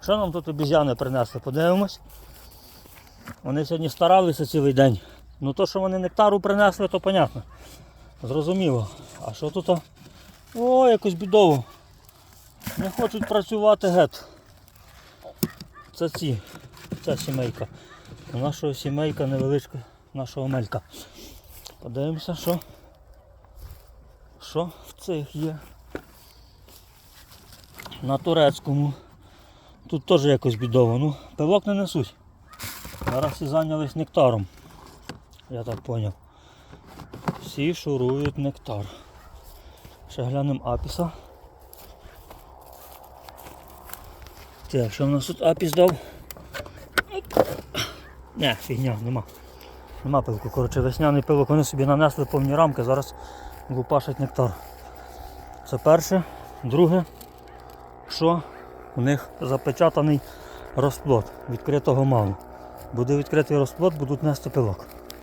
Що нам тут обізяни принесли? Подивимось. Вони сьогодні старалися цілий день. Ну то, що вони нектару принесли, то понятно. Зрозуміло. А що тут? О, якось бідово. Не хочуть працювати гет. Це ці, ця сімейка. У нашого сімейка невеличка, нашого мелька. Подивимося, що, що в цих є. На турецькому. Тут теж якось бідово. Ну, пилок не несуть. Зараз всі зайнялись нектаром. Я так зрозумів. Всі шурують нектар. Ще глянемо апіса. Так, що в нас тут апіс дав? Не, фігня, нема. Нема пилку. Коротше, весняний пилок вони собі нанесли повні рамки, зараз лупашать нектар. Це перше. Друге, що у них запечатаний розплод. Відкритого мало. Буде відкритий розплод, будуть нести пилок.